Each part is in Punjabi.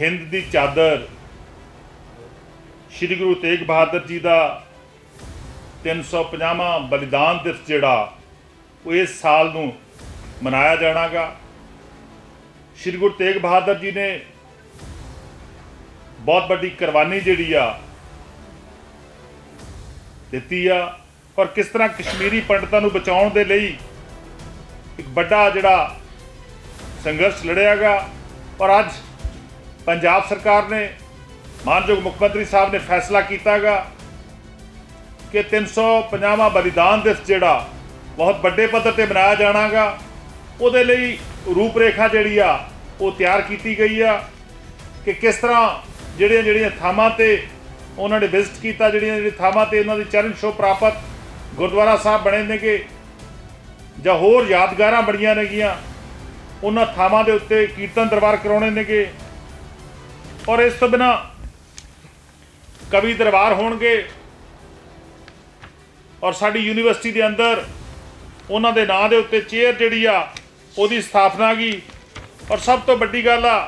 ਹਿੰਦ ਦੀ ਚਾਦਰ। ਸ੍ਰੀ ਗੁਰੂ ਤੇਗ ਬਹਾਦਰ ਜੀ ਦਾ 350ਵਾਂ ਬਲੀਦਾਨ ਦਿਵਸ ਜਿਹੜਾ, ਉਹ ਇਸ ਸਾਲ ਨੂੰ ਮਨਾਇਆ ਜਾਣਾਗਾ। ਸ੍ਰੀ ਗੁਰੂ ਤੇਗ ਬਹਾਦਰ ਜੀ ਨੇ ਬਹੁਤ ਵੱਡੀ ਕੁਰਬਾਨੀ ਜਿਹੜੀ ਆ, ਦਿੱਤੀ ਆ। ਔਰ ਕਿਸ ਤਰ੍ਹਾਂ ਕਸ਼ਮੀਰੀ ਪੰਡਤਾਂ ਨੂੰ ਬਚਾਉਣ ਦੇ ਲਈ ਇੱਕ ਵੱਡਾ ਜਿਹੜਾ ਸੰਘਰਸ਼ ਲੜਿਆਗਾ ਔਰ ਅੱਜ ਪੰਜਾਬ ਸਰਕਾਰ ਨੇ ਮਾਨਯੋਗ ਮੁੱਖ ਮੰਤਰੀ ਸਾਹਿਬ ਨੇ ਫੈਸਲਾ ਕੀਤਾਗਾ ਕਿ 350ਵਾਂ ਬਲੀਦਾਨ ਦਿਵਸ ਜਿਹੜਾ ਬਹੁਤ ਵੱਡੇ ਪੱਧਰ ਤੇ ਮਨਾਇਆ ਜਾਣਾਗਾ, ਉਹਦੇ ਲਈ ਰੂਪਰੇਖਾ ਜਿਹੜੀ ਆ, ਉਹ ਤਿਆਰ ਕੀਤੀ ਗਈ ਆ ਕਿ ਕਿਸ ਤਰ੍ਹਾਂ ਜਿਹੜੀਆਂ ਜਿਹੜੀਆਂ ਥਾਵਾਂ ਤੇ ਉਹਨਾਂ ਨੇ ਵਿਜ਼ਿਟ ਕੀਤਾ, ਜਿਹੜੀਆਂ ਜਿਹੜੀਆਂ ਥਾਵਾਂ ਤੇ ਉਹਨਾਂ ਦੀ ਚਰਨ ਛੋਹ ਪ੍ਰਾਪਤ ਗੁਰਦੁਆਰਾ ਸਾਹਿਬ ਬਣੇ ਨੇਗੇ ਜਾਂ ਹੋਰ ਯਾਦਗਾਰਾਂ ਬਣੀਆਂ ਨੇਗੀਆਂ, ਉਹਨਾਂ ਥਾਵਾਂ ਦੇ ਉੱਤੇ ਕੀਰਤਨ ਦਰਬਾਰ ਕਰਾਉਣੇ ਨੇਗੇ। ਔਰ ਇਸ ਤੋਂ ਬਿਨਾ ਕਵੀ ਦਰਬਾਰ ਹੋਣਗੇ ਔਰ ਸਾਡੀ ਯੂਨੀਵਰਸਿਟੀ ਦੇ ਅੰਦਰ ਉਹਨਾਂ ਦੇ ਨਾਂ ਦੇ ਉੱਤੇ ਚੇਅਰ ਜਿਹੜੀ ਆ, ਉਹਦੀ ਸਥਾਪਨਾ ਗਈ। ਔਰ ਸਭ ਤੋਂ ਵੱਡੀ ਗੱਲ ਆ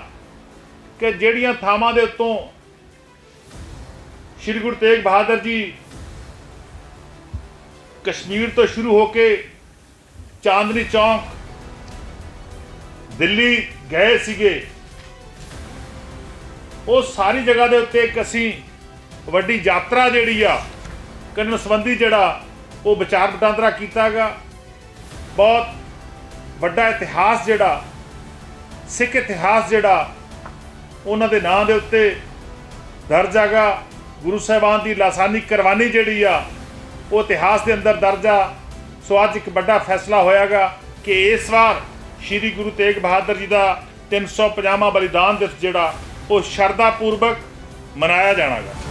ਕਿ ਜਿਹੜੀਆਂ ਥਾਵਾਂ ਦੇ ਉੱਤੋਂ ਸ਼੍ਰੀ ਗੁਰੂ ਤੇਗ ਬਹਾਦਰ ਜੀ ਕਸ਼ਮੀਰ ਤੋਂ ਸ਼ੁਰੂ ਹੋ ਕੇ ਚਾਂਦਨੀ ਚੌਂਕ, ਦਿੱਲੀ ਗਏ ਸੀਗੇ। ਉਹ ਸਾਰੀ ਜਗ੍ਹਾ ਦੇ ਉੱਤੇ ਇੱਕ ਅਸੀਂ ਵੱਡੀ ਯਾਤਰਾ ਜਿਹੜੀ ਆ, ਕਰਨ ਸੰਬੰਧੀ ਜਿਹੜਾ ਉਹ ਵਿਚਾਰ ਵਟਾਂਦਰਾ ਕੀਤਾਗਾ ਬਹੁਤ ਵੱਡਾ ਇਤਿਹਾਸ ਜਿਹੜਾ, ਸਿੱਖ ਇਤਿਹਾਸ ਜਿਹੜਾ ਉਹਨਾਂ ਦੇ ਨਾਂ ਦੇ ਉੱਤੇ ਦਰਜ ਹੈਗਾ। ਗੁਰੂ ਸਾਹਿਬਾਨ ਦੀ ਲਾਸਾਨੀ ਕੁਰਬਾਨੀ ਜਿਹੜੀ ਆ, ਉਹ ਇਤਿਹਾਸ ਦੇ ਅੰਦਰ ਦਰਜ ਆ। ਸੋ ਅੱਜ ਇੱਕ ਵੱਡਾ ਫੈਸਲਾ ਹੋਇਆਗਾ ਕਿ ਇਸ ਵਾਰ ਸ੍ਰੀ ਗੁਰੂ ਤੇਗ ਬਹਾਦਰ ਜੀ ਦਾ 350ਵਾਂ ਬਲੀਦਾਨ ਦਿਵਸ ਜਿਹੜਾ ਉਹ ਸ਼ਰਧਾ ਪੂਰਵਕ ਮਨਾਇਆ ਜਾਣਾਗਾ।